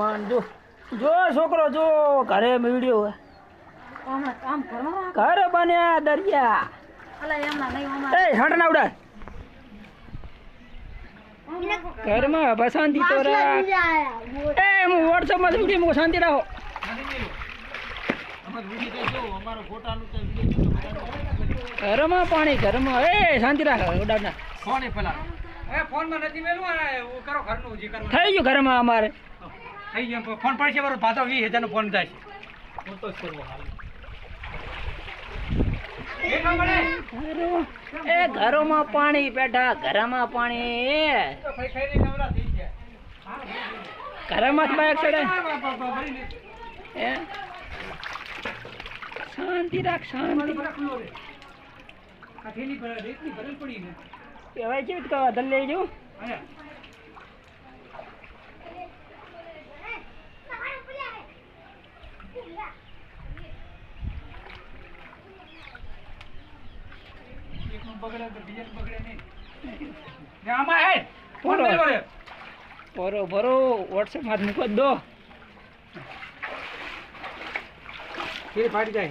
ઘરમાં જો જો છોકરો જો ઘરે મીડ્યો ઘર બન્યા દરિયા. અલા એમના નહીં અમારે. એ હટ ના ઉડાડ ઘરમાં બસાંતી તો રાખ. એ હું વોટ્સઅપમાં વીડિયો મૂકું શાંતિ રાખો. ઘરમાં પાણી ઘરમાં. એ શાંતિ રાખ ઉડાડ ના ફોન પેલા? એ નથી મેલું કરો ઘરનું થઈ ગયું ઘરમાં અમારે. થઈ ગયો. ફોન પડશે મારો પાછો વીસ હજારનો ફોન થાય છે તો જ કરવો હાલ. એ ઘરોમાં પાણી બેઠા ઘરમાં પાણી. એ તો ખાઈ ખાઈને નવરા થઈ ગયા. ઘરમાં બાઇક ચડે. એ? શાંતિ રાખ શાંતિ. કહેવાય છે રીતે કહેવાય દલ્લે જો ભરો ભરો વોટ્સએપમાં મૂકો દો. ફાટી જાય.